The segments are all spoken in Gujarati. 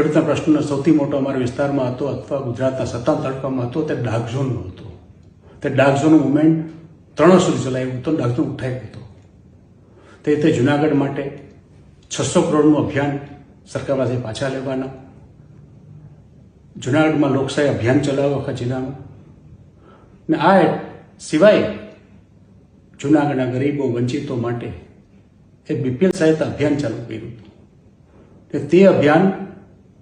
ખેડૂતના પ્રશ્નનો સૌથી મોટો અમારા વિસ્તારમાં હતો અથવા ગુજરાતના સત્તામ તાલુકામાં હતો તે ડાર્ક ઝોનનો હતો. તે ડાર્ક ઝોન મુવમેન્ટ ત્રણ સુધી ચલાવ્યું હતું ડાર્ક ઝોન ઉઠાવી હતો. તે રીતે જુનાગઢ માટે છસો કરોડનું અભિયાન સરકાર પાસે પાછા લેવાના. જુનાગઢમાં લોકશાહી અભિયાન ચલાવ્યો આખા જિલ્લામાં ને આ સિવાય જુનાગઢના ગરીબો, વંચિતો માટે એ બીપીએલ સહાયતા અભિયાન ચાલુ કર્યું હતું. તે અભિયાન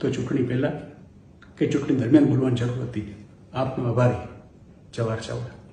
તો ચૂંટણી પહેલાં કે ચૂંટણી દરમિયાન બોલવાની જરૂર હતી. આપનો આભારી. જવાહર ચાવડા.